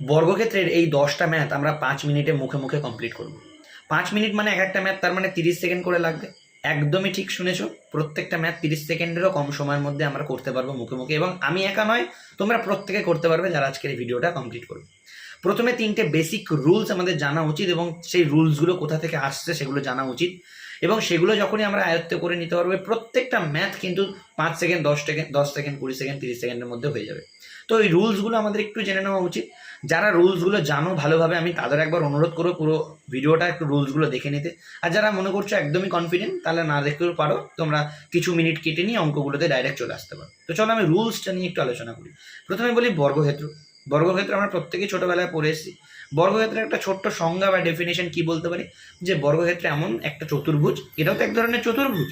বর্গক্ষেত্রের এই দশটা ম্যাথ আমরা পাঁচ মিনিটে মুখে মুখে কমপ্লিট করব। পাঁচ মিনিট মানে এক একটা ম্যাথ তার মানে তিরিশ সেকেন্ড করে লাগবে। একদমই ঠিক শুনেছো, প্রত্যেকটা ম্যাথ তিরিশ সেকেন্ডেরও কম সময়ের মধ্যে আমরা করতে পারব মুখে মুখে। এবং আমি একা নয়, তোমরা প্রত্যেকে করতে পারবে যারা আজকের এই ভিডিওটা কমপ্লিট করবে। প্রথমে তিনটে বেসিক রুলস আমাদের জানা উচিত এবং সেই রুলসগুলো কোথা থেকে আসছে সেগুলো জানা উচিত। এবং সেগুলো যখনই আমরা আয়ত্ত করে নিতে পারব, প্রত্যেকটা ম্যাথ কিন্তু পাঁচ সেকেন্ড দশ সেকেন্ড দশ সেকেন্ড কুড়ি সেকেন্ড তিরিশ সেকেন্ডের মধ্যে হয়ে যাবে। তো এই রুলসগুলো আমাদের একটু জেনে নেওয়া উচিত। যারা রুলসগুলো জানো ভালোভাবে, আমি তাদের একবার অনুরোধ করব পুরো ভিডিওটা একটু রুলসগুলো দেখে নিতে। আর যারা মনে করছ একদমই কনফিডেন্ট তাহলে না দেখতেও পারো, তোমরা কিছু মিনিট কেটে নিয়ে অঙ্কগুলোতে ডাইরেক্ট চলে আসতে পারো। তো চলো আমি রুলসটা নিয়ে একটু আলোচনা করি। প্রথমে বলি বর্গক্ষেত্র। বর্গক্ষেত্র আমরা প্রত্যেকেই ছোটোবেলায় পড়ে এসেছি। বর্গক্ষেত্রের একটা ছোট্ট সংজ্ঞা বা ডেফিনেশন কি বলতে পারি? যে বর্গক্ষেত্র এমন একটা চতুর্ভুজ, এটাও তো এক ধরনের চতুর্ভুজ।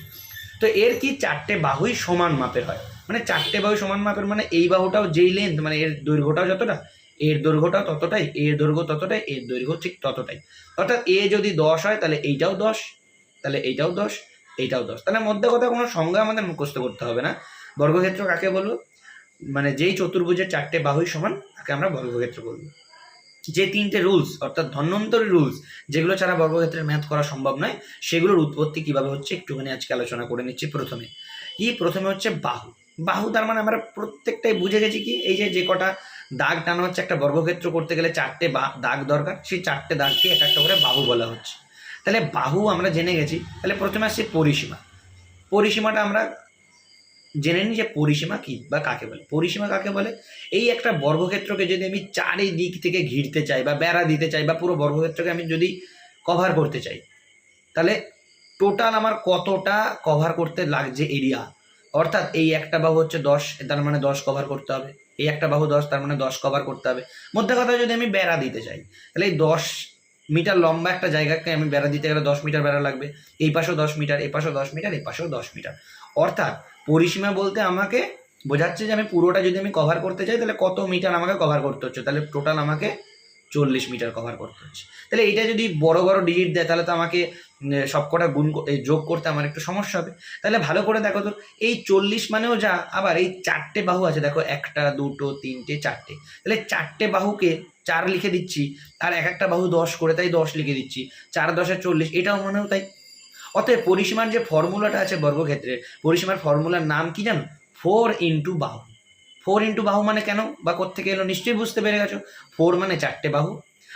তো এর কি চারটে বাহুই সমান মাপের হয়? মানে চারটে বাহু সমান মাপের মানে এই বাহুটাও যেই লেন্থ মানে এর দৈর্ঘ্যটাও যতটা এর দৈর্ঘ্যটা ততটাই, এর দৈর্ঘ্য ততটাই, এর দৈর্ঘ্য ঠিক ততটাই। অর্থাৎ এ যদি দশ হয়, তাহলে এইটাও দশ, তাহলে এইটাও দশ এইটাও দশ। তাহলে মধ্যে কথা কোনো সংজ্ঞা আমাদের মুখস্থ করতে হবে না। বর্গক্ষেত্র কাকে বলব? মানে যেই চতুর্ভুজের চারটে বাহুই সমান, তাকে আমরা বর্গক্ষেত্র বলব। যে তিনটে রুলস অর্থাৎ ধন্বন্তরী রুলস যেগুলো ছাড়া বর্গক্ষেত্রের ম্যাথ করা সম্ভব নয়, সেগুলোর উৎপত্তি কীভাবে হচ্ছে একটুখানি আজকে আলোচনা করে নিচ্ছি প্রথমে। কি? প্রথমে হচ্ছে বাহু। বাহু তার মানে আমরা প্রত্যেকটাই বুঝে গেছি কি? এই যে যে কটা দাগ টানা হচ্ছে একটা বর্গক্ষেত্র করতে গেলে চারটে দাগ দরকার, সেই চারটে দাগকে এক একটা করে বাহু বলা হচ্ছে। তাহলে বাহু আমরা জেনে গেছি, তাহলে প্রথমে আসছে পরিসীমা। পরিসীমাটা আমরা জেনে নিই যে পরিসীমা কী বা কাকে বলে। পরিসীমা কাকে বলে? এই একটা বর্গক্ষেত্রকে যদি আমি চারিদিক থেকে ঘিরতে চাই বা বেড়া দিতে চাই বা পুরো বর্গক্ষেত্রকে আমি যদি কভার করতে চাই, তাহলে টোটাল আমার কতটা কভার করতে লাগছে এরিয়া অর্থাৎ এই একটা বাহু হচ্ছে দশ, তার মানে দশ কভার করতে হবে। এই একটা বাহু দশ, তার মানে দশ কভার করতে হবে। মধ্যে কথা যদি আমি বেড়া দিতে চাই, তাহলে এই দশ মিটার লম্বা একটা জায়গাকে আমি বেড়া দিতে গেলে দশ মিটার বেড়া লাগবে। এই পাশেও দশ মিটার, এই পাশেও দশ মিটার, এই পাশেও দশ মিটার। অর্থাৎ পরিসীমা বলতে আমাকে বোঝাচ্ছে যে আমি পুরোটা যদি আমি কভার করতে চাই, তাহলে কত মিটার আমাকে কভার করতে হচ্ছে? তাহলে টোটাল আমাকে চল্লিশ মিটার কভার করতে হচ্ছে। তাহলে এইটা যদি বড় বড় ডিজিট দেয়, তাহলে তো আমাকে সবকটা গুণ যোগ করতে আমার একটু সমস্যা হবে। তাহলে ভালো করে দেখো তো, এই চল্লিশ মানেও যা, আবার এই চারটে বাহু আছে, দেখো একটা, দুটো, তিনটে, চারটে। তাহলে চারটে বাহুকে চার লিখে দিচ্ছি, আর এক একটা বাহু দশ করে, তাই দশ লিখে দিচ্ছি। চার দশে চল্লিশ, এটাও মনেও তাই। অতএব পরিসীমার যে ফর্মুলাটা আছে বর্গক্ষেত্রের, পরিসীমার ফর্মুলার নাম কি জানো? ফোর ইন্টু বাহু। ফোর ইন্টু বাহু মানে কেন? বা কোত্থেকে এলো? নিশ্চয়ই বুঝতে পেরে গেছো। ফোর মানে চারটে বাহু।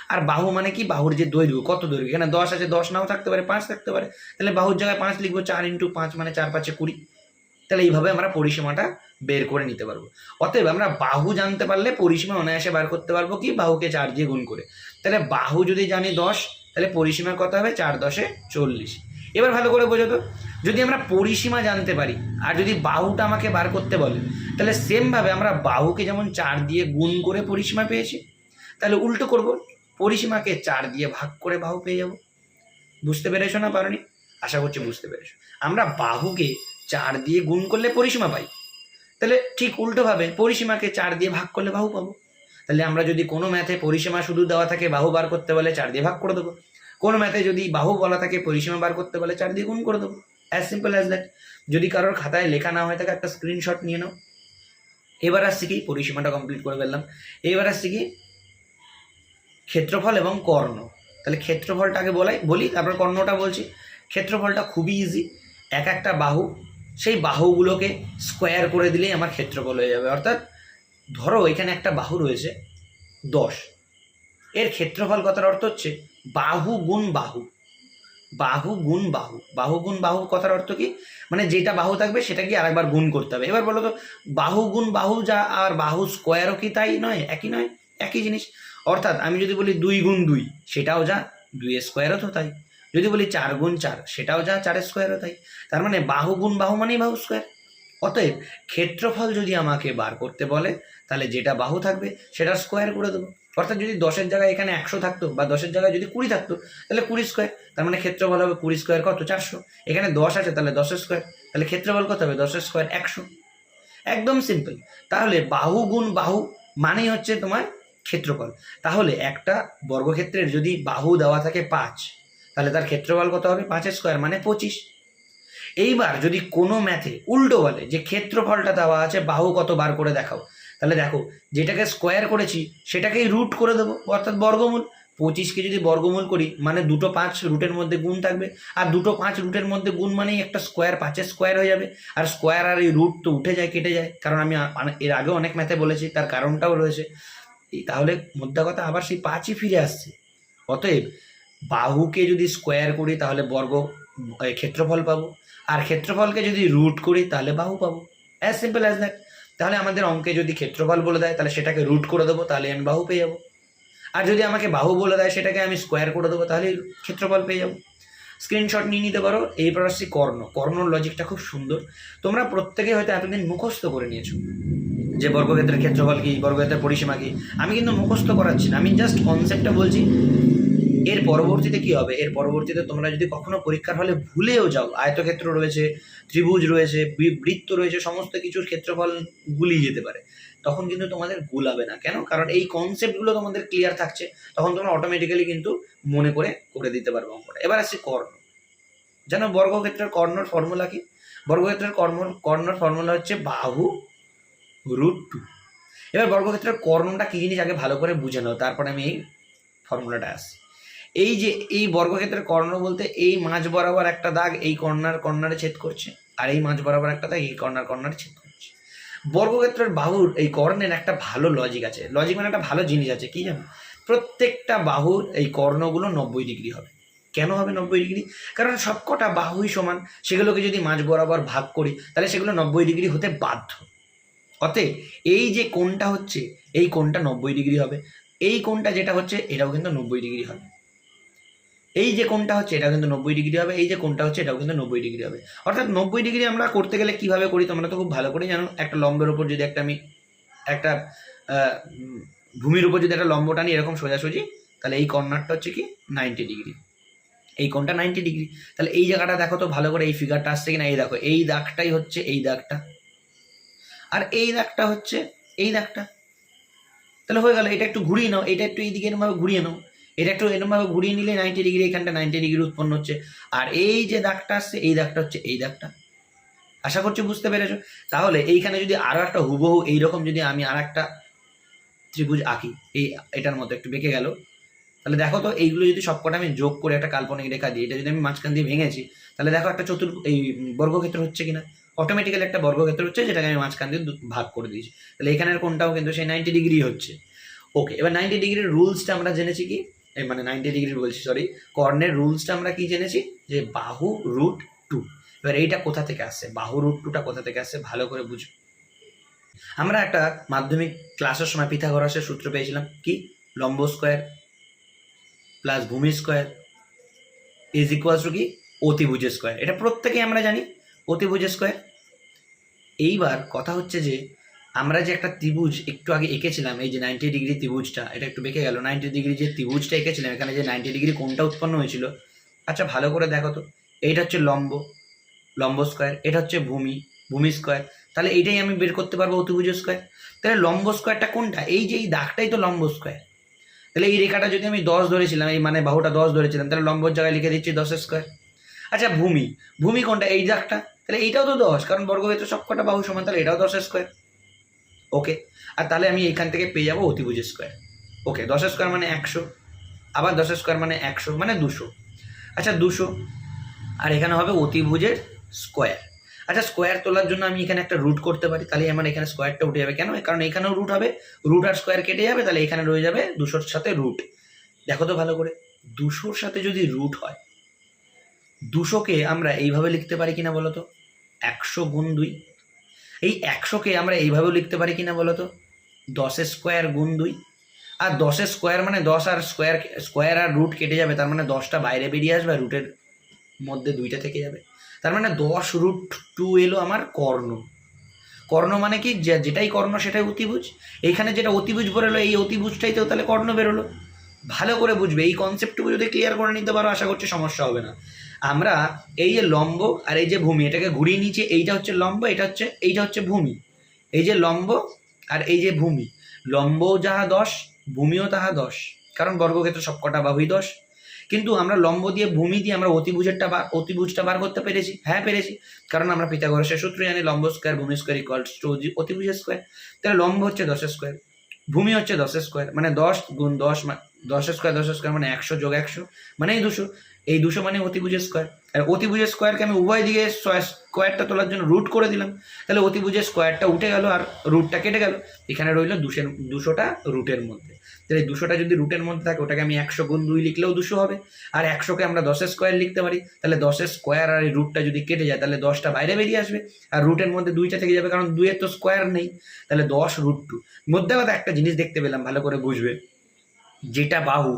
আর বাহু মানে কি? বাহুর যে দৈর্ঘ্য, কত দৈর্ঘ্য? এখানে দশ আছে, দশ নাও থাকতে পারে, পাঁচ থাকতে পারে। তাহলে বাহুর জায়গায় পাঁচ লিখব, চার ইন্টু পাঁচ মানে চার পাঁচে কুড়ি। তাহলে এইভাবে আমরা পরিসীমাটা বের করে নিতে পারব। অতএব আমরা বাহু জানতে পারলে পরিসীমা অনায়াসে বার করতে পারব কি? বাহুকে চার দিয়ে গুণ করে। তাহলে বাহু যদি জানি দশ, তাহলে পরিসীমা কত হবে? চার দশে চল্লিশ। এবার ভালো করে বোঝো তো, যদি আমরা পরিসীমা জানতে পারি, আর যদি বাহুটা আমাকে বার করতে বলে, তাহলে সেমভাবে আমরা বাহুকে যেমন চার দিয়ে গুণ করে পরিসীমা পেয়েছি, তাহলে উল্টো করব। পরিসীমাকে চার দিয়ে ভাগ করে বাহু পেয়ে যাব। বুঝতে পেরেছ না পারোনি? আশা করছি বুঝতে পেরেছ। আমরা বাহুকে চার দিয়ে গুণ করলে পরিসীমা পাই। তাহলে ঠিক উল্টোভাবে পরিসীমাকে চার দিয়ে ভাগ করলে বাহু পাবো। তাহলে আমরা যদি কোনো ম্যাথে পরিসীমা শুধু দেওয়া থাকে বাহু বার করতে বলে চার দিয়ে ভাগ করে দেবো। কোনো ম্যাথে যদি বাহু বলা থাকে পরিসীমা বার করতে বলে চার দিয়ে গুণ করে দেবো। অ্যাজ সিম্পল অ্যাজ দ্যাট যদি কারোর খাতায় লেখা না হয়ে থাকে একটা স্ক্রিনশট নিয়ে নাও। এবার আসছি কি? পরিসীমাটা কমপ্লিট করে ফেললাম। এবার আসছি কি? ক্ষেত্রফল এবং কর্ণ। তাহলে ক্ষেত্রফলটাকে বলাই বলি, তারপর কর্ণটা বলছি। ক্ষেত্রফলটা খুবই ইজি এক একটা বাহু, সেই বাহুগুলোকে স্কোয়ার করে দিলেই আমার ক্ষেত্রফল হয়ে যাবে। অর্থাৎ ধরো এখানে একটা বাহু রয়েছে, দশ। এর ক্ষেত্রফল কথার অর্থ হচ্ছে বাহু গুণ বাহু। বাহু গুণ বাহু। বাহু গুণ বাহু কথার অর্থ কি? মানে যেটা বাহু থাকবে সেটাকে আরেকবার গুণ করতে হবে। এবার বলো তো, বাহু গুণ বাহু যা, আর বাহু স্কোয়ারও কি তাই নয়? একই নয়? একই জিনিস। অর্থাৎ আমি যদি বলি দুই গুণ দুই, সেটাও যা দুই স্কোয়ারও তো তাই। যদি বলি চার গুণ চার, সেটাও যা চার স্কোয়ারও তাই। তার মানে বাহু গুণ বাহু মানেই বাহু স্কোয়ার অতএব ক্ষেত্রফল যদি আমাকে বার করতে বলে, তাহলে যেটা বাহু থাকবে, সেটা স্কোয়ার করে দেবো। অর্থাৎ যদি দশের জায়গায় এখানে একশো থাকতো বা দশের জায়গায় যদি কুড়ি থাকতো, তাহলে কুড়ি স্কোয়ার তার মানে ক্ষেত্রফল হবে কুড়ি স্কোয়ার কত? চারশো। এখানে দশ আছে, তাহলে দশের স্কোয়ার তাহলে ক্ষেত্রফল কত হবে? দশের স্কোয়ার একশো। একদম সিম্পল তাহলে বাহু গুণ বাহু মানেই হচ্ছে তোমার ক্ষেত্রফল। তাহলে একটা বর্গক্ষেত্রের যদি বাহু দেওয়া থাকে পাঁচ, তাহলে তার ক্ষেত্রফল কত হবে? পাঁচের স্কোয়ার মানে পঁচিশ। এইবার যদি কোনো ম্যাথে উল্টো বলে যে ক্ষেত্রফলটা দেওয়া আছে, বাহু কত বার করে দেখাও, তাহলে দেখো যেটাকে স্কোয়ার করেছি, সেটাকেই রুট করে দেবো, অর্থাৎ বর্গমূল। পঁচিশকে যদি বর্গমূল করি মানে দুটো পাঁচ রুটের মধ্যে গুণ থাকবে, আর দুটো পাঁচ রুটের মধ্যে গুণ মানেই একটা স্কোয়ার পাঁচের স্কোয়ার হয়ে যাবে। আর স্কোয়ার আর এই রুট তো উঠে যায়, কেটে যায়, কারণ আমি আ- এর আগে অনেক ম্যাথে বলেছি, তার কারণটাও রয়েছে। তাহলে মোদ্দা কথা আবার সেই পাঁচই ফিরে আসছে। অতএব বাহুকে যদি স্কোয়ার করি তাহলে বর্গ ক্ষেত্রফল পাবো। আর ক্ষেত্রফলকে যদি রুট করি তাহলে বাহু পাবো। অ্যাজ সিম্পল অ্যাজ দ্যাট তাহলে আমাদের অঙ্কে যদি ক্ষেত্রফল বলে দেয়, তাহলে সেটাকে রুট করে দেবো, তাহলে আমি বাহু পেয়ে যাব। আর যদি আমাকে বাহু বলে দেয়, সেটাকে আমি স্কোয়ার করে দেবো, তাহলে ক্ষেত্রফল পেয়ে যাব। স্ক্রিনশট নিয়ে নিতে পারো, এই আসছি কর্ণ। কর্ণর লজিকটা খুব সুন্দর। তোমরা প্রত্যেকে হয়তো এতদিন মুখস্থ করে নিয়েছো। যে বর্গক্ষেত্রের ক্ষেত্রফল কি, বর্গক্ষেত্রের পরিসীমা কী, আমি কিন্তু মুখস্থ করাচ্ছি না। আমি জাস্ট কনসেপ্টটা বলছি, এর পরবর্তীতে কি হবে? এর পরবর্তীতে তোমরা যদি কখনো পরীক্ষার হলে ভুলেও যাও, আয়তক্ষেত্র রয়েছে, ত্রিভুজ রয়েছে বৃত্ত রয়েছে, সমস্ত কিছুর ক্ষেত্রফল গুলিয়ে যেতে পারে। তখন কিন্তু তোমাদের গুলাবে না। কেন? কারণ এই কনসেপ্টগুলো তোমাদের ক্লিয়ার থাকছে, তখন তোমরা অটোমেটিক্যালি কিন্তু মনে করে করে দিতে পারবে অঙ্কটা। এবার আসছি কর্ণ। যেন বর্গক্ষেত্রের কর্ণর ফর্মুলা কি? বর্গক্ষেত্রের কর্ম কর্ণর ফর্মুলা হচ্ছে বাহু রুট টু এবার বর্গক্ষেত্রের কর্ণটা কী জিনিস আগে ভালো করে বুঝে নাও, তারপরে আমি এই ফর্মুলাটা আসি এই যে, এই বর্গক্ষেত্রের কর্ণ বলতে এই মাঝ বরাবর একটা দাগ এই কর্নার কর্নারে ছেদ করছে, আর এই মাঝ বরাবর একটা দাগ এই কর্নার কর্নারে ছেদ করছে। বর্গক্ষেত্রের বাহুর এই কর্ণের একটা ভালো লজিক আছে। লজিক মানে একটা ভালো জিনিস আছে, কি জানো? প্রত্যেকটা বাহুর এই কর্ণগুলো নব্বই ডিগ্রি হবে। কেন হবে নব্বই ডিগ্রি? কারণ সবকটা বাহুই সমান। সেগুলোকে যদি মাঝ বরাবর ভাগ করি, তাহলে সেগুলো নব্বই ডিগ্রি হতে বাধ্য। অতএব এই যে কোণটা হচ্ছে, এই কোণটা নব্বই ডিগ্রি হবে। এই কোণটা যেটা হচ্ছে, এটাও কিন্তু নব্বই ডিগ্রি হবে। এই যে কোণটা হচ্ছে, এটাও কিন্তু নব্বই ডিগ্রি হবে। এই যে কোণটা হচ্ছে, এটাও কিন্তু নব্বই ডিগ্রি হবে। অর্থাৎ নব্বই ডিগ্রি আমরা করতে গেলে কীভাবে করি তোমরা তো খুব ভালো করে জানো। একটা লম্বের উপর যদি একটা আমি, একটা ভূমির উপর যদি একটা লম্ব টানি এরকম সোজাসুজি, তাহলে এই কর্নারটা হচ্ছে কি? Ninety degree. এই কোণটা নাইনটি ডিগ্রি। তাহলে এই জায়গাটা দেখো তো ভালো করে, এই ফিগারটা আসছে কিনা? এই দেখো, এই দাগটাই হচ্ছে এই দাগটা। আর এই দাগটা হচ্ছে, এই দাগটা। তাহলে হয়ে গেল, এটা একটু ঘুরিয়ে নাও, এটা একটু এইদিকে এরমভাবে ঘুরিয়ে নাও। এটা একটু এরমভাবে ঘুরিয়ে নিলে নাইনটি ডিগ্রি এখানটা নাইনটি ডিগ্রি উৎপন্ন হচ্ছে। আর এই যে দাগটা আসছে, এই দাগটা হচ্ছে এই দাগটা। আশা করছি বুঝতে পেরেছ? তাহলে এইখানে যদি আরও একটা হুবহু, এইরকম যদি আমি আর একটা ত্রিভুজ আঁকি, এই, এটার মতো একটু বেঁকে গেল। তাহলে দেখো তো, এইগুলো যদি সবকটা আমি যোগ করে একটা কাল্পনিক রেখা দিই, এটা যদি আমি মাঝখান দিয়ে ভেঙেছি, তাহলে দেখো একটা চতুর্ এই বর্গক্ষেত্র হচ্ছে কিনা? অটোমেটিক্যালি একটা বর্গক্ষেত্র হচ্ছে, যেটাকে আমি মাঝখান দিয়ে ভাগ করে দিয়েছি। তাহলে এখানের কোনটাও কিন্তু সেই নাইনটি ডিগ্রি হচ্ছে। ওকে এবার নাইনটি ডিগ্রির রুলসটা আমরা জেনেছি কি? মানে নাইনটি ডিগ্রি বলছি সরি কর্ণের রুলসটা আমরা কি জেনেছি? যে বাহু রুট টু এবার এইটা কোথা থেকে আসছে? বাহু রুট টুটা কোথা থেকে আসছে? ভালো করে বুঝো। আমরা একটা মাধ্যমিক ক্লাসের সময় পিথাগোরাসের সূত্র পেয়েছিলাম কি? লম্ব স্কোয়ার প্লাস ভূমি স্কোয়ার ইজ ইকুয়ালস টু কি? অতিভুজ স্কোয়ার এটা প্রত্যেকেই আমরা জানি। অতিভুজ স্কোয়ার এইবার কথা হচ্ছে যে, আমরা যে একটা ত্রিভুজ একটু আগে এঁকেছিলাম, এই যে নাইনটি ডিগ্রি ত্রিভুজটা, এটা একটু বেঁকে গেল নাইনটি ডিগ্রি যে ত্রিভুজটা এঁকেছিলাম, এখানে যে নাইনটি ডিগ্রি কোনটা উৎপন্ন হয়েছিল? আচ্ছা ভালো করে দেখো তো, এইটা হচ্ছে লম্ব লম্ব স্কোয়ার এটা হচ্ছে ভূমি ভূমি স্কোয়ার তাহলে এইটাই আমি বের করতে পারব অতিভুজ স্কোয়ার তাহলে লম্ব স্কোয়ারটা কোনটা? এই যে এই দাগটাই তো লম্ব স্কোয়ার তাহলে এই রেখাটা যদি আমি দশ ধরেছিলাম, এই মানে বাহুটা দশ ধরেছিলাম, তাহলে লম্বর জায়গায় লিখে দিচ্ছি দশ স্কোয়ার আচ্ছা ভূমি ভূমি কোনটা? এই দাগটা? তাহলে এইটাও তো দশ, কারণ বর্গক্ষেত্র সবকটা বাহু সমান, তাহলে এটাও দশ স্কোয়ার ওকে আর তাহলে আমি এখান থেকে পেয়ে যাব অতিভুজ স্কোয়ার ওকে দশ স্কোয়ার মানে একশো, আবার দশ স্কোয়ার মানে একশো মানে দুশো। আচ্ছা দুশো, আর এখানে হবে অতিভুজের স্কোয়ার আচ্ছা স্কোয়ার তোলার জন্য আমি এখানে একটা রুট করতে পারি, তাহলে আমার এখানে স্কোয়ারটা উঠে যাবে কেন? কারণ এখানেও রুট হবে রুট আর স্কোয়ার কেটে যাবে, তাহলে এখানে রয়ে যাবে দুশোর সাথে রুট দেখো তো ভালো করে, দুশোর সাথে যদি রুট হয়, দুশোকে আমরা এইভাবে লিখতে পারি কিনা বলো তো? একশো গুণ দুই। এই একশোকে আমরা এইভাবেও লিখতে পারি কিনা বলো তো দশের স্কোয়ার গুণ দুই। আর দশের স্কোয়ার মানে দশ আর স্কোয়ার স্কোয়ার আর রুট কেটে যাবে, তার মানে দশটা বাইরে বেরিয়ে আসবে আর রুটের মধ্যে দুইটা থেকে যাবে। তার মানে দশ রুট টু এলো আমার কর্ণ। কর্ণ মানে কি? যেটাই কর্ণ সেটাই অতিভুজ। এইখানে যেটা অতিভুজ বেরোলো এই অতিভুজটাই তো তাহলে কর্ণ বেরোলো। ভালো করে বুঝবে, এই কনসেপ্টটুকু যদি ক্লিয়ার করে নিতে পারো, আশা করছি সমস্যা হবে না। আমরা এই যে লম্ব আর এই যে ভূমি, এটাকে ঘুরিয়ে নিচে এইটা হচ্ছে লম্ব, এটা হচ্ছে, এইটা হচ্ছে ভূমি। এই যে লম্ব আর এই যে ভূমি লম্বও যাহা দশ, ভূমিও তাহা দশ। কারণ বর্গক্ষেত্র সবকটা বাহুই দশ। কিন্তু আমরা লম্ব দিয়ে ভূমি দিয়ে আমরা অতিভুজেরটা বা অতিভুজটা বার করতে পেরেছি। হ্যাঁ পেরেছি। কারণ আমরা পিথাগোরাসের সূত্র জানি, লম্ব স্কোয়ার ভূমি স্কোয়ার ইকুয়ালস টু অতিভুজের স্কোয়ার তাহলে লম্ব হচ্ছে দশ স্কোয়ার ভূমি হচ্ছে দশ স্কোয়ার মানে দশ গুণ দশ দশ স্কোয়ার দশ স্কোয়ার মানে একশো যোগ একশো মানে দুশো। এই দুশো মানে অতিভুজের স্কোয়ার আর অতিভুজের স্কোয়ারকে আমি উভয় দিকে স্কোয়ারটা তোলার জন্য রুট করে দিলাম। তাহলে অতিভুজের স্কোয়ারটা উঠে গেল আর রুটটা কেটে গেল। এখানে রইল দুশের দুশোটা রুটের মধ্যে। তাহলে দুশোটা যদি রুটের মধ্যে থাকে, ওটাকে আমি একশো গুণ দুই লিখলেও দুশো হবে। আর একশোকে আমরা দশের স্কোয়ার লিখতে পারি। তাহলে দশের স্কোয়ার আর এই রুটটা যদি কেটে যায়, তাহলে দশটা বাইরে বেরিয়ে আসবে। আর রুটের মধ্যে দুইটা থেকে যাবে, কারণ দুইয়ের তো স্কোয়ার নেই। তাহলে দশ রুট টু মধ্যে কথা একটা জিনিস দেখতে পেলাম, ভালো করে বুঝবে। যেটা বাহু,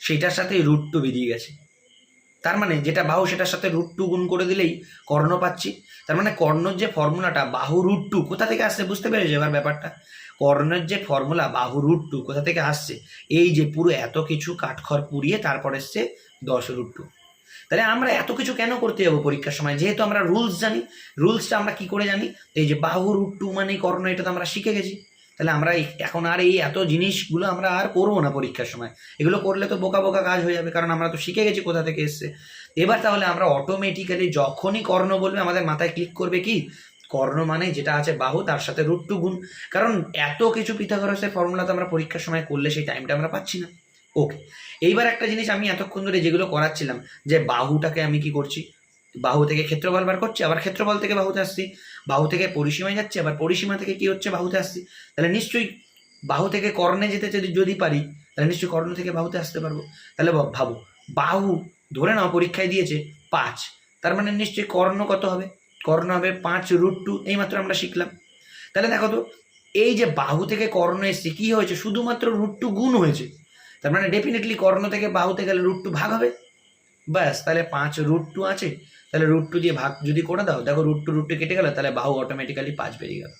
সেটার সাথে রুট টু বেরিয়ে গেছে। তার মানে যেটা বাহু সেটার সাথে রুট টু গুণ করে দিলেই কর্ণ পাচ্ছি। তার মানে কর্ণর যে ফর্মুলাটা বাহু রুট টু কোথা থেকে আসছে বুঝতে পেরেছ এবার ব্যাপারটা? কর্ণের যে ফর্মুলা বাহু রুট টু কোথা থেকে আসছে? এই যে পুরো এত কিছু কাঠখড় পুড়িয়ে তারপর এসছে দশ রুট টু তাহলে আমরা এত কিছু কেন করতে যাব পরীক্ষার সময়? যেহেতু আমরা রুলস জানি রুলসটা আমরা কি করে জানি? এই যে বাহু রুট টু মানে কর্ণ, এটা তো আমরা শিখে গেছি। তাহলে আমরা এখন আর এই এত জিনিসগুলো আমরা আর করব না পরীক্ষার সময়। এগুলো করলে তো বোকা বোকা কাজ হয়ে যাবে, কারণ আমরা তো শিখে গেছি কোথা থেকে এসছে। এবার তাহলে আমরা অটোমেটিক্যালি যখনই কর্ণ বলবে, আমাদের মাথায় ক্লিক করবে কি? কর্ণ মানে যেটা আছে বাহু, তার সাথে রুট টু গুণ। কারণ এত কিছু পিথাগোরাসের ফর্মুলা তো আমরা পরীক্ষার সময় করলে সেই টাইমটা আমরা পাচ্ছি না। ওকে এইবার একটা জিনিস আমি এতক্ষণ ধরে যেগুলো করাচ্ছিলাম, যে বাহুটাকে আমি কি করছি? বাহু থেকে ক্ষেত্রফল বার করছি, আবার ক্ষেত্রফল থেকে বাহুতে আসছি। বাহু থেকে পরিসীমায় যাচ্ছে, আবার পরিসীমা থেকে কি হচ্ছে? বাহুতে আসছি। তাহলে নিশ্চয়ই বাহু থেকে কর্ণে যেতে যদি যদি পারি, তাহলে নিশ্চয়ই কর্ণ থেকে বাহুতে আসতে পারব। তাহলে ভাব- বাহু ধরে নাও পরীক্ষায় দিয়েছে পাঁচ, তার মানে নিশ্চয়ই কর্ণ কত হবে? কর্ণ হবে পাঁচ রুট টু এইমাত্র আমরা শিখলাম। তাহলে দেখো তো, এই যে বাহু থেকে কর্ণ এসছে, কি হয়েছে? শুধুমাত্র রুট টু গুণ হয়েছে। তার মানে ডেফিনেটলি কর্ণ থেকে বাহুতে গেলে রুট টু ভাগ হবে। ব্যাস, তাহলে পাঁচ রুট টু আছে। তাহলে রুট টু দিয়ে ভাগ যদি করে দাও, দেখো রুট টু রুট কেটে গেল, তাহলে বাহু অটোমেটিক্যালি পাঁচ বেরিয়ে গেল।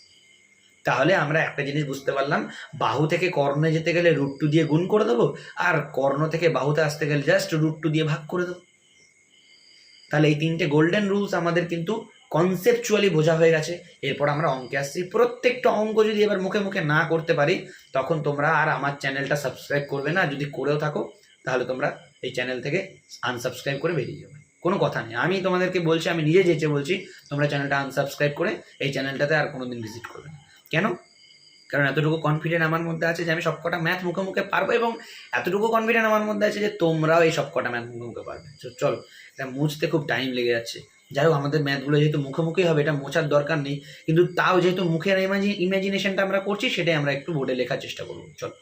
তাহলে আমরা একটা জিনিস বুঝতে পারলাম, বাহু থেকে কর্ণে যেতে গেলে রুট টু দিয়ে গুণ করে দেবো, আর কর্ণ থেকে বাহুতে আসতে গেলে জাস্ট রুট টু দিয়ে ভাগ করে দেবো। তাহলে এই তিনটে গোল্ডেন রুলস আমাদের কিন্তু কনসেপচুয়ালি বোঝা হয়ে গেছে। এরপর আমরা অঙ্কে আসছি। প্রত্যেকটা অঙ্ক যদি এবার মুখে মুখে না করতে পারি, তখন তোমরা আর আমার চ্যানেলটা সাবস্ক্রাইব করবে না। যদি করেও থাকো, তাহলে তোমরা এই চ্যানেল থেকে আনসাবস্ক্রাইব করে বেরিয়ে যাবে কোনো কথা নেই। আমি তোমাদেরকে বলছি, আমি নিজে যেচে বলছি, তোমরা চ্যানেলটা আনসাবস্ক্রাইব করে এই চ্যানেলটাতে আর কোনোদিন ভিজিট করবে না। কেন? কারণ এতটুকু কনফিডেন্ট আমার মধ্যে আছে যে আমি সবকটা ম্যাথ মুখে মুখে পারব এবং এতটুকু কনফিডেন্ট আমার মধ্যে আছে যে তোমরাও এই সবকটা ম্যাথ মুখে মুখে পারবে। চলো, এটা মুছতে খুব টাইম লেগে যাচ্ছে। যাই হোক, আমাদের ম্যাথগুলো যেহেতু মুখে মুখেই হবে, এটা মোছার দরকার নেই। কিন্তু তাও যেহেতু মুখের ইমাজিনেশনটা আমরা করছি, সেটাই আমরা একটু বোর্ডে লেখার চেষ্টা করব। চলো,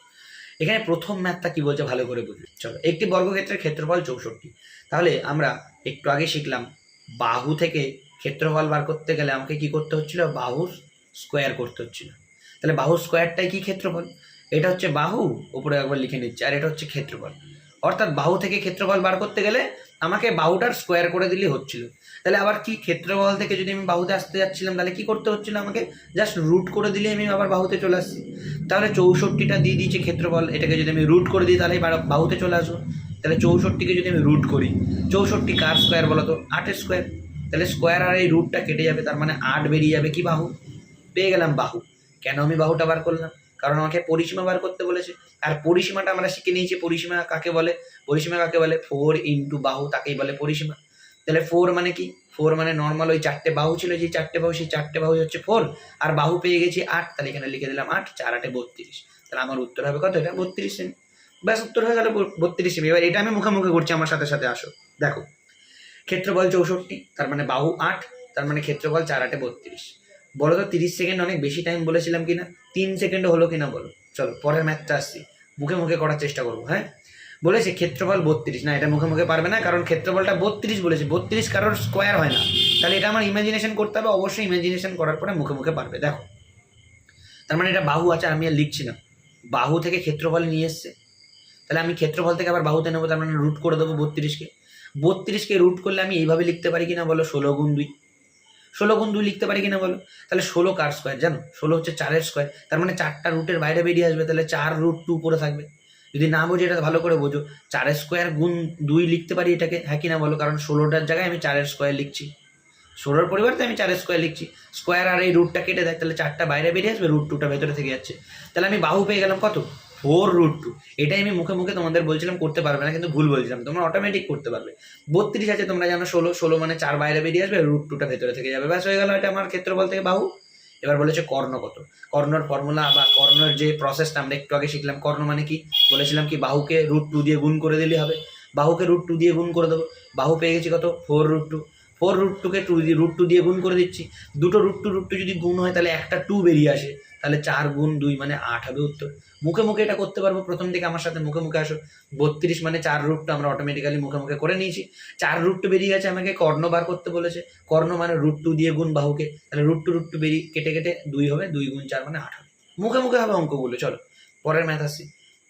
এখানে প্রথম ম্যাথটা কি বলছে ভালো করে বুঝবে। চলো, একটি বর্গক্ষেত্রের ক্ষেত্রফল চৌষট্টি। তাহলে আমরা একটু আগে শিখলাম, বাহু থেকে ক্ষেত্রফল বার করতে গেলে আমাকে কি করতে হচ্ছিল? বাহু স্কোয়ার করতে হচ্ছিল। তাহলে বাহু স্কোয়ারটাই কি ক্ষেত্রফল? এটা হচ্ছে বাহু, উপরে একবার লিখে নিচ্ছে, আর এটা হচ্ছে ক্ষেত্রফল। অর্থাৎ বাহু থেকে ক্ষেত্রফল বার করতে গেলে আমাকে বাহুটার স্কোয়ার করে দিলেই হচ্ছিল। তাহলে আবার কি ক্ষেত্রফল থেকে যদি আমি বাহুতে আসতে যাচ্ছিলাম, তাহলে কি করতে হচ্ছিল আমাকে? জাস্ট রুট করে দিলে আমি আবার বাহুতে চলে আসছি। তাহলে চৌষট্টিটা দিয়ে দিয়েছে ক্ষেত্রফল, এটাকে যদি আমি রুট করে দিই, তাহলে বাহুতে চলে আসব। তাহলে চৌষট্টিকে যদি আমি রুট করি, চৌষট্টি কার স্কোয়ার বলো তো? আটের স্কোয়ার তাহলে স্কোয়ার আর এই রুটটা কেটে যাবে, তার মানে আট বেরিয়ে যাবে কি বাহু? পেয়ে গেলাম বাহু। কেন আমি বাহুটা বার করলাম? কারণ আমাকে পরিসীমা বার করতে বলেছে। আর পরিসীমাটা আমরা শিখে নিয়েছি, পরিসীমা কাকে বলে? পরিসীমা কাকে বলে? ফোর ইন্টু বাহু তাকেই বলে পরিসীমা। তাহলে ফোর মানে কি? ফোর মানে নর্মাল ওই চারটে বাহু ছিল, যে চারটে বাহু, সেই চারটে বাহু হচ্ছে ফোর আর বাহু পেয়ে গেছি আট, তাহলে এখানে লিখে দিলাম আট, চার, আটে বত্রিশ। তাহলে আমার উত্তর হবে কত? এটা বত্রিশ সেমি ব্যাস, উত্তর হয়ে গেল বত্রিশ সেমি এবার এটা আমি মুখে মুখে করছি, আমার সাথে সাথে আসো। দেখো, ক্ষেত্রফল চৌষট্টি, তার মানে বাহু আট, তার মানে ক্ষেত্রফল চার আটে বত্রিশ। বলো তো, তিরিশ সেকেন্ড অনেক বেশি টাইম বলেছিলাম কিনা? তিন সেকেন্ড হলো কিনা বলো? চলো, পরের ম্যাথটা আসছি। মুখে মুখে করার চেষ্টা করব হ্যাঁ? বলেছে ক্ষেত্রফল বত্রিশ। না, এটা মুখে মুখে পারবে না, কারণ ক্ষেত্রফলটা বত্রিশ বলেছে। বত্রিশ কারোর স্কোয়ার হয় না। তাহলে এটা আমার ইমাজিনেশন করতে হবে, অবশ্যই ইমাজিনেশন করার পরে মুখে মুখে পারবে। দেখো, তার মানে এটা বাহু আছে আমি আর লিখছি না। বাহু থেকে ক্ষেত্রফল নিয়ে এসছে। তাহলে আমি ক্ষেত্রফল থেকে আবার বাহুতে নেব, তার মানে রুট করে দেবো বত্রিশকে। বত্রিশকে রুট করলে আমি এইভাবে লিখতে পারি কিনা বলো? ষোলো গুণ দুই। ষোলো গুণ দুই লিখতে পারি কিনা বলো? তাহলে ষোলো কার স্কোয়ার জানো? ষোলো হচ্ছে চারের স্কোয়ার তার মানে চারটা রুটের বাইরে বেরিয়ে আসবে, তাহলে চার রুট টু পরে থাকবে। যদি না বোঝো এটা ভালো করে বোঝো। চারের স্কোয়ার গুণ দুই লিখতে পারি এটাকে হ্যাঁ কিনা বলো? কারণ ষোলোটার জায়গায় আমি চারের স্কোয়ার লিখছি। ষোলোর পরিবর্তে আমি চারের স্কোয়ার লিখছি। স্কোয়ার আর এই রুটটা কেটে দেয়, তাহলে চারটা বাইরে বেরিয়ে আসবে রুট টুটা ভেতরে থেকে যাচ্ছে। তাহলে আমি বাহু পেয়ে গেলাম কত? Four root two. এটাই আমি মুখে মুখে তোমাদের বলছিলাম, করতে পারবে না, কিন্তু ভুল বলছিলাম। তোমরা অটোমেটিক করতে পারবে। বত্রিশ আছে, তোমরা জানো, ষোলো ষোলো মানে চার বাইরে বেরিয়ে আসবে রুট টুটা ভেতরে থেকে যাবে। ব্যাস, হয়ে গেল এটা আমার ক্ষেত্রফল থেকে বাহু। এবার বলেছে কর্ণ কত? কর্ণর ফর্মুলা বা কর্ণর যে প্রসেসটা আমরা একটু আগে শিখলাম, কর্ণ মানে কি? বলেছিলাম কি, বাহুকে রুট টু দিয়ে গুণ করে দিলে হবে। বাহুকে রুট টু দিয়ে গুণ করে দেবো। বাহু পেয়ে গেছি কত? Four root two four root টুকে টু দিয়ে রুট টু দিয়ে গুণ করে দিচ্ছি। দুটো রুট টু রুট টু যদি গুণ হয়, তাহলে একটা টু বেরিয়ে আসে। তাহলে চার গুণ দুই মানে আট হবে উত্তর। মুখে মুখে এটা করতে পারব, প্রথম দিকে আমার সাথে মুখে মুখে আসো। বত্রিশ মানে চার রুটটা আমরা অটোমেটিক্যালি মুখে মুখে করে নিয়েছি। চার রুট বেরিয়ে গেছে, আমাকে কর্ণ বার করতে বলেছে। কর্ণ মানে রুট টু দিয়ে গুণ বাহুকে। তাহলে রুট টু রুট টু বেরিয়ে কেটে কেটে দুই হবে, দুই গুণ চার মানে আট হবে। মুখে মুখে হবে অঙ্কগুলো, চলো। পরের ম্যাথ আসছি।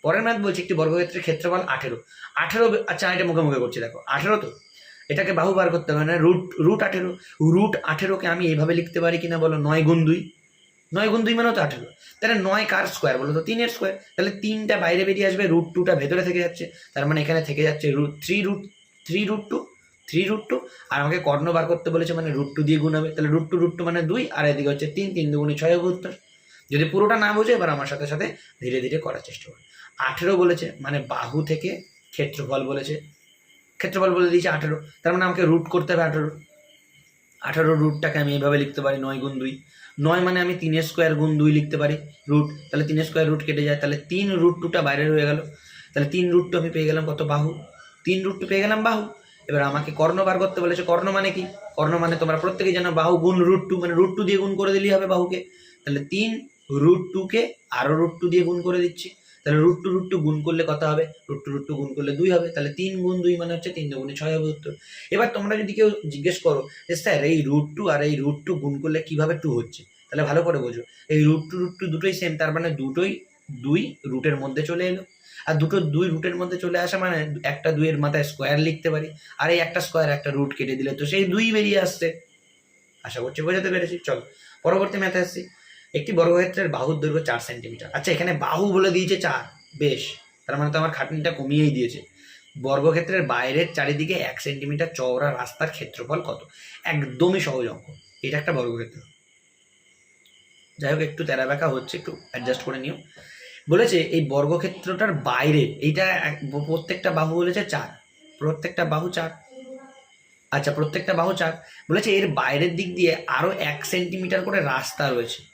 পরের ম্যাথ বলছি একটি বর্গক্ষেত্রের ক্ষেত্রফল আঠেরো। আঠেরো আচ্ছা এটা মুখে মুখে করছি, দেখো। আঠেরো তো? এটাকে বাহু বার করতে হবে না রুট রুট আঠেরো। রুট আঠেরোকে আমি এইভাবে লিখতে পারি কিনা বলো? নয় গুণ দুই। নয় গুণ দুই মানে তো আঠেরো। তাহলে নয় কার স্কোয়ার বলো তো? তিনের স্কোয়ার তাহলে তিনটা বাইরে বেরিয়ে আসবে রুট টুটা ভেতরে থেকে যাচ্ছে। তার মানে এখানে থেকে যাচ্ছে root three root three root two three root two আর আমাকে কর্ণ বার করতে বলেছে মানে রুট টু দিয়ে গুণ হবে। তাহলে রুট টু রুট টু মানে দুই, আর এদিকে হচ্ছে তিন তিন দুগুণে ছয় উত্তর। যদি পুরোটা না বোঝে, এবার আমার সাথে সাথে ধীরে ধীরে করার চেষ্টা করো। আঠেরো বলেছে মানে বাহু থেকে ক্ষেত্রফল বলেছে। ক্ষেত্রফল বলে দিয়েছে আঠেরো। তার মানে আমাকে রুট করতে হবে আঠেরো। আঠারো রুটটাকে আমি এইভাবে লিখতে পারি, নয় গুণ দুই। নয় মানে আমি তিনের স্কোয়ার গুণ দুই লিখতে পারি রুট তাহলে তিনের স্কোয়ার রুট কেটে যায়, তাহলে তিন রুট টুটা বাইরে রয়ে গেল, তাহলে তিন রুট টু আমি পেয়ে গেলাম কত? বাহু। তিন রুট টু পেয়ে গেলাম বাহু। এবার আমাকে কর্ণ বার করতে বলেছে, কর্ণ মানে কি? কর্ণ মানে তোমরা প্রত্যেকেই জানো, বাহু গুণ রুট টু মানে রুট টু দিয়ে গুণ করে দিলেই হবে বাহুকে। তাহলে তিন রুট টুকে আরও রুট টু দিয়ে গুণ করে দিচ্ছি। তাহলে রুট টু রুট টু গুণ করলে কত হবে? রুট টু রুট টু গুণ করলে দুই হবে। তাহলে তিন গুণ দুই মানে হচ্ছে তিন দুগুণে ছয় হবে উত্তর। এবার তোমরা যদি কেউ জিজ্ঞেস করো যে, স্যার, এই রুট টু আর এই রুট টু গুণ করলে কীভাবে টু হচ্ছে? তাহলে ভালো করে বোঝো। এই রুট টু রুট টু দুটোই সেম তার মানে দুটোই দুই রুটের মধ্যে চলে এলো। আর দুটো দুই রুটের মধ্যে চলে আসা মানে একটা দুইয়ের মাথায় স্কোয়ার লিখতে পারি। আর এই একটা স্কোয়ার একটা রুট কেটে দিলে তো সেই দুই বেরিয়ে আসছে। আশা করছি বোঝাতে পেরেছি। চলো, পরবর্তী ম্যাথে আসছি। একটি বর্গক্ষেত্রের বাহুর দৈর্ঘ্য চার সেন্টিমিটার। আচ্ছা এখানে বাহু বলে দিয়েছে চার। বেশ। তার মানে তো আমার খাটনিটা কমিয়েই দিয়েছে। বর্গক্ষেত্রের বাইরের চারিদিকে এক সেন্টিমিটার চওড়া রাস্তার ক্ষেত্রফল কত? একদমই সহজ অঙ্ক। এটা একটা বর্গক্ষেত্র। যাই হোক, একটু তেরা ব্যাকা হচ্ছে, একটু অ্যাডজাস্ট করে নিও। বলেছে, এই বর্গক্ষেত্রটার বাইরে, এইটা প্রত্যেকটা বাহু বলেছে চার। প্রত্যেকটা বাহু চার। আচ্ছা প্রত্যেকটা বাহু চার। বলেছে, এর বাইরের দিক দিয়ে আরও এক সেন্টিমিটার করে রাস্তা রয়েছে।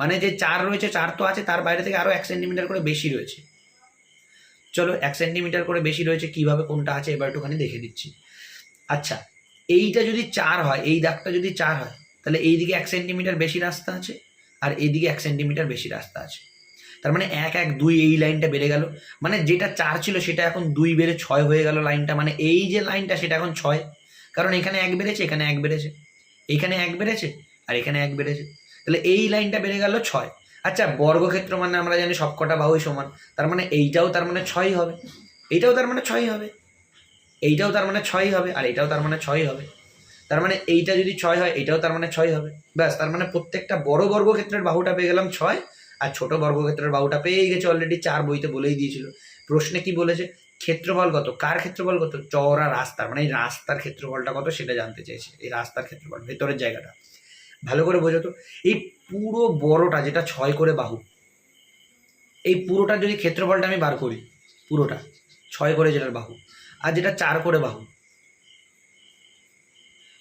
মানে যে চার রয়েছে, চার তো আছে, তার বাইরে থেকে আরও এক সেন্টিমিটার করে বেশি রয়েছে। চলো, এক সেন্টিমিটার করে বেশি রয়েছে, কীভাবে কোনটা আছে, এবার একটুখানি দেখে দিচ্ছি আচ্ছা এইটা যদি চার হয়, এই দাগটা যদি চার হয়, তাহলে এইদিকে এক সেন্টিমিটার বেশি রাস্তা আছে, আর এইদিকে এক সেন্টিমিটার বেশি রাস্তা আছে। তার মানে এক এক, দুই এই লাইনটা বেড়ে গেল। মানে যেটা চার ছিল, সেটা এখন দুই বেড়ে ছয় হয়ে গেল লাইনটা। মানে এই যে লাইনটা, সেটা এখন ছয়। কারণ এখানে এক বেড়েছে, এখানে এক বেড়েছে। এখানে এক বেড়েছে, আর এখানে এক বেড়েছে। তাহলে এই লাইনটা বেড়ে গেল ছয়। আচ্ছা বর্গক্ষেত্র মানে আমরা জানি সবকটা বাহুই সমান। তার মানে এইটাও তার মানে ছয় হবে। এইটাও তার মানে ছয় হবে। এইটাও তার মানে ছয় হবে আর এইটাও তার মানে ছয় হবে। তার মানে এইটা যদি ছয় হয় এইটাও তার মানে ছয় হবে। ব্যাস, তার মানে প্রত্যেকটা বড় বর্গক্ষেত্রের বাহুটা পেয়ে গেলাম ছয় আর ছোট বর্গক্ষেত্রের বাহুটা পেয়ে গেছে অলরেডি চার বইতে বলেই দিয়েছিল। প্রশ্নে কি বলেছে? ক্ষেত্রফল কত? কার ক্ষেত্রফল কত? চওড়া রাস্তার। মানে এই রাস্তার ক্ষেত্রফলটা কত সেটা জানতে চাইছে। এই রাস্তার ক্ষেত্রফল, ভেতরের জায়গাটা। ভালো করে বোঝো তো। এই পুরো বড়টা যেটা ছয় করে বাহু, এই পুরোটা যদি ক্ষেত্রফলটা আমি বার করি, পুরোটা ছয় করে যেটার বাহু আর যেটা চার করে বাহু,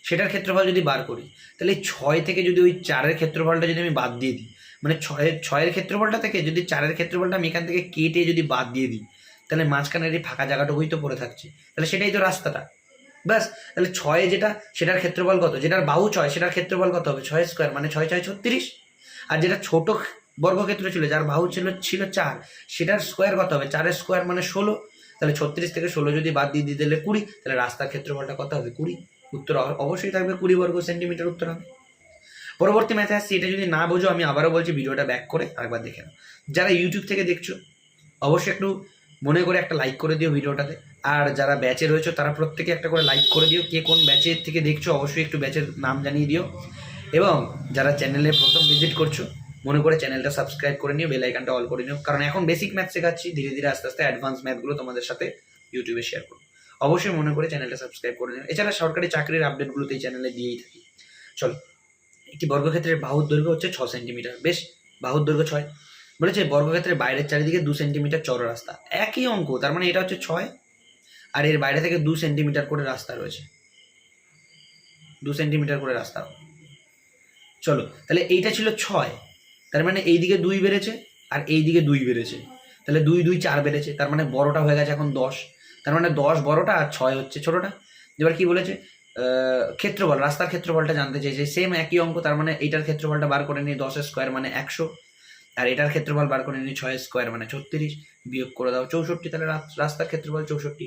সেটার ক্ষেত্রফল যদি বার করি, তাহলে ছয় থেকে যদি ওই চারের ক্ষেত্রফলটা যদি আমি বাদ দিয়ে দিই মানে ছয়ের ছয়ের ক্ষেত্রফলটা থেকে যদি চারের ক্ষেত্রফলটা আমি এখান থেকে কেটে যদি বাদ দিয়ে দিই, তাহলে মাঝখানের এই ফাঁকা জায়গাটুকুই তো পড়ে থাকছে। তাহলে সেটাই তো রাস্তাটা। ব্যাস, তাহলে ছয়ে যেটা, সেটার ক্ষেত্রফল কত? যেটার বাহু ছয়, সেটার ক্ষেত্রফল কত হবে? ছয় স্কোয়ার মানে ছয় ছয়, ছত্রিশ? আর যেটা ছোট বর্গক্ষেত্র ছিল, যার বাহু ছিল ছিল চার, সেটার স্কোয়ার কত হবে? চারের স্কোয়ার মানে ষোলো। তাহলে ছত্রিশ থেকে ষোলো যদি বাদ দিয়ে দিলে কুড়ি, তাহলে রাস্তার ক্ষেত্রফলটা কত হবে? কুড়ি। উত্তর অবশ্যই থাকবে কুড়ি বর্গ সেন্টিমিটার উত্তর হবে। পরবর্তী ম্যাথে আসছি, এটা যদি না বোঝো, আমি আবারও বলছি, ভিডিওটা ব্যাক করে আরেকবার দেখে নাও। যারা ইউটিউব থেকে দেখছ, অবশ্যই একটু মনে করে একটা লাইক করে দিও ভিডিওটাতে। আর যারা ব্যাচে রয়েছে, তারা প্রত্যেকে একটা করে লাইক করে দিও। কে কোন ব্যাচের থেকে দেখছ, অবশ্যই একটু ব্যাচের নাম জানিয়ে দিও। এবং যারা চ্যানেলে প্রথম ভিজিট করছ, মনে করে চ্যানেলটা সাবস্ক্রাইব করে নিও বেল আইকনটা অল করে নিও। কারণ এখন বেসিক ম্যাথ শেখাচ্ছি, ধীরে ধীরে আস্তে আস্তে অ্যাডভান্স ম্যাথগুলো তোমাদের সাথে ইউটিউবে শেয়ার করব। অবশ্যই মনে করে চ্যানেলটা সাবস্ক্রাইব করে নিও। এছাড়া সরকারি চাকরির আপডেটগুলোতে এই চ্যানেলে দিয়েই থাকি। চলো, একটি বর্গক্ষেত্রের বাহুর দৈর্ঘ্য হচ্ছে ছ সেন্টিমিটার বেশ, বাহুর দৈর্ঘ্য ছয়। বলেছে বর্গক্ষেত্রের বাইরের চারিদিকে দু সেন্টিমিটার চড় রাস্তা। একই অঙ্ক, তার মানে এটা হচ্ছে ছয়। আর এর বাইরে থেকে দু সেন্টিমিটার করে রাস্তা রয়েছে। দু সেন্টিমিটার করে রাস্তা। চলো, তাহলে এইটা ছিল ছয়। তার মানে এই দিকে দুই বেড়েছে আর এই দিকে দুই বেড়েছে। তাহলে দুই দুই, চার বেড়েছে। তার মানে বড়টা হয়ে গেছে এখন দশ। তার মানে দশ বড়টা আর ছয় হচ্ছে ছোটোটা। এবার কি বলেছে? ক্ষেত্রফল, রাস্তার ক্ষেত্রফলটা জানতে চাইছে সেম একই অঙ্ক, তার মানে এইটার ক্ষেত্রফলটা বার করে নিয়ে দশ স্কোয়ার মানে একশো। আর এটার ক্ষেত্রফল বার করে নিয়ে ছয় স্কোয়ার মানে ছত্রিশ বিয়োগ করে দাও চৌষট্টি, তাহলে রাস্তার ক্ষেত্রফল চৌষট্টি।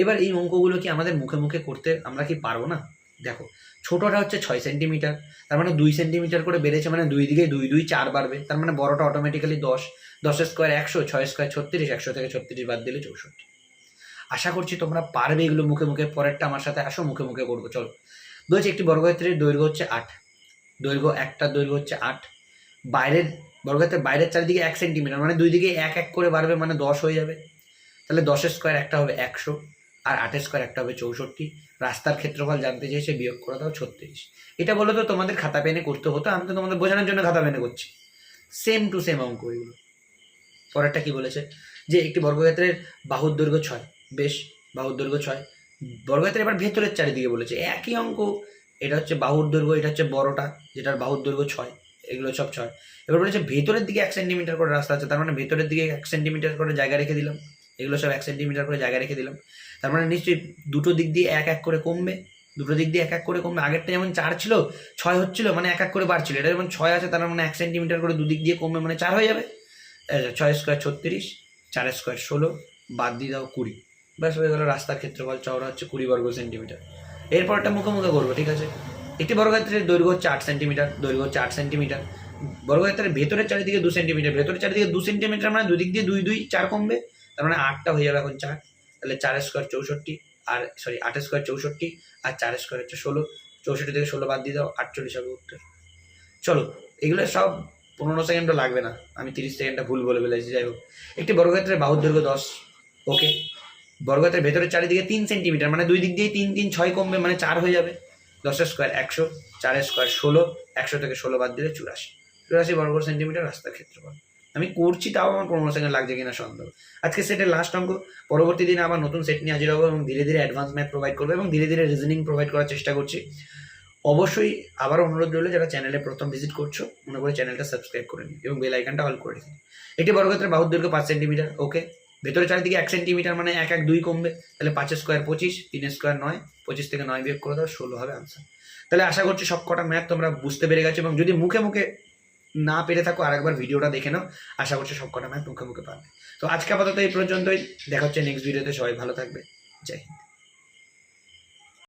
এবার এই অঙ্কগুলো কি আমাদের মুখে মুখে করতে আমরা কি পারব না? দেখো, ছোটটা হচ্ছে ছয় সেন্টিমিটার তার মানে দুই সেন্টিমিটার করে বেড়েছে মানে দুই দিকে দুই দুই চার বাড়বে, তার মানে বড়টা অটোমেটিক্যালি দশ। দশ স্কোয়ার একশো ছয় স্কোয়ার ছত্রিশ, একশো থেকে ছত্রিশ বাদ দিলে চৌষট্টি। আশা করছি তোমরা পারবে এগুলো মুখে মুখে, পরেরটা আমার সাথে আসো, মুখে মুখে করব, চলো। বলছি একটি বর্গক্ষেত্রের দৈর্ঘ্য হচ্ছে আট। দৈর্ঘ্য একটা, দৈর্ঘ্য হচ্ছে আট। বাইরের বর্গক্ষেত্রের বাইরের চারিদিকে এক সেন্টিমিটার মানে দুই দিকে এক এক করে বাড়বে মানে দশ হয়ে যাবে। তাহলে দশের স্কোয়ার একটা হবে একশো, আর আটের স্কোয়ার একটা হবে চৌষট্টি। রাস্তার ক্ষেত্রফল জানতে চেয়েছে বিয়োগ করে দাও ছত্রিশ। এটা বলো তো, তোমাদের খাতা পেনে করতে হতো? আমি তো তোমাদের বোঝানোর জন্য খাতা পেনে করছি। সেম টু সেম অঙ্ক এগুলো। পরেরটা কি বলেছে? যে একটি বর্গক্ষেত্রের বাহুর দৈর্ঘ্য ছয়। বেশ, বাহুর দৈর্ঘ্য ছয়। বর্গক্ষেত্রের এবার ভেতরের চারিদিকে বলেছে। একই অঙ্ক, এটা হচ্ছে বাহুর দৈর্ঘ্য, এটা হচ্ছে বড়টা, যেটার বাহুর দৈর্ঘ্য ছয়। এগুলো সব ছয়। এবার বলেছে ভেতরের দিকে এক সেন্টিমিটার করে রাস্তা আছে, তার মানে ভেতরের দিকে এক সেন্টিমিটার করে জায়গা রেখে দিলাম। এগুলো সব এক সেন্টিমিটার করে জায়গা রেখে দিলাম। তার মানে নিশ্চয়ই দুটো দিক দিয়ে এক এক করে কমবে, দুটো দিক দিয়ে এক এক করে কমবে। আগেরটা যেমন চার ছিল, ছয় হচ্ছিল মানে এক এক করে বাড়ছিল। এটা যেমন ছয় আছে, তার মানে এক সেন্টিমিটার করে দুদিক দিয়ে কমবে মানে চার হয়ে যাবে। ছয় স্কোয়ার ছত্রিশ, চার স্কোয়ার ষোলো, বাদ দিয়ে দাও কুড়ি। ব্যাস হয়ে গেল রাস্তার ক্ষেত্রফল, চওড়া হচ্ছে কুড়ি বর্গ সেন্টিমিটার এরপর একটা মুখে মুখে করব, ঠিক আছে? একটি বর্গক্ষেত্রের দৈর্ঘ্য আট সেন্টিমিটার, দৈর্ঘ্য আট সেন্টিমিটার। বর্গক্ষেত্রের ভেতরের চারিদিকে দু সেন্টিমিটার, ভেতরের চারিদিকে দু সেন্টিমিটার মানে দুদিক দিয়ে দুই দুই চার কমবে, তার মানে আটটা হয়ে যাবে এখন চার। তাহলে চার স্কোয়ার চৌষট্টি, আর সরি আট স্কোয়ার চৌষট্টি, আর চার স্কোয়ার হচ্ছে ষোলো। চৌষট্টি থেকে ষোলো বাদ দিয়ে দাও, আটচল্লিশ হবে উত্তর। চলো, এগুলো সব পনেরো সেকেন্ডও লাগবে না। আমি তিরিশ সেকেন্ডটা ভুল বলে ফেলেছি, যাই হোক। একটি বর্গক্ষেত্রের বাহুর দৈর্ঘ্য দশ ওকে বর্গক্ষেত্রের ভেতরের চারিদিকে তিন সেন্টিমিটার মানে দুই দিক দিয়ে তিন তিন, ছয় কমবে মানে চার হয়ে যাবে। দশের স্কোয়ার একশো, চারের স্কোয়ার ষোলো, একশো থেকে ষোলো বাদ দিলে চুরাশি। চুরাশি বর্গ সেন্টিমিটার রাস্তার ক্ষেত্রফল। আমি করছি, তাও আমার পনেরো সেকেন্ড লাগছে কিনা সন্দেহ। আজকে সেটের লাস্ট অঙ্ক, পরবর্তী দিনে আবার নতুন সেট নিয়ে হাজির হব এবং ধীরে ধীরে অ্যাডভান্স ম্যাথ প্রোভাইড করব এবং ধীরে ধীরে রিজনিং প্রোভাইড করার চেষ্টা করছি। অবশ্যই আবার অনুরোধ রইল, যারা চ্যানেলে প্রথম ভিজিট করছ, মনে করে চ্যানেলটা সাবস্ক্রাইব করে নিন এবং বেল আইকনটা অল করে দিন একটি বর্গক্ষেত্রের বাহুর দৈর্ঘ্য পাঁচ সেন্টিমিটার ওকে ভেতরে চারিদিকে এক সেন্টিমিটার মানে এক এক দুই কমবে। তাহলে পাঁচ স্কোয়ার পঁচিশ তিন স্কোয়ার নয়, পঁচিশ থেকে নয় বিয়োগ করে দাও, ষোলো হবে আনসার তাহলে আশা করছি সব কটা ম্যাথ তোমরা বুঝতে পেরে গেছো এবং যদি মুখে মুখে না পেরে থাকো, আরেকবার ভিডিওটা দেখে নাও, আশা করছি সব কটা ম্যাথ মুখে মুখে পাবে। তো আজকে আপাতত এই পর্যন্তই, দেখা হচ্ছে নেক্সট ভিডিওতে সবাই ভালো থাকবে, জয় হিন্দ।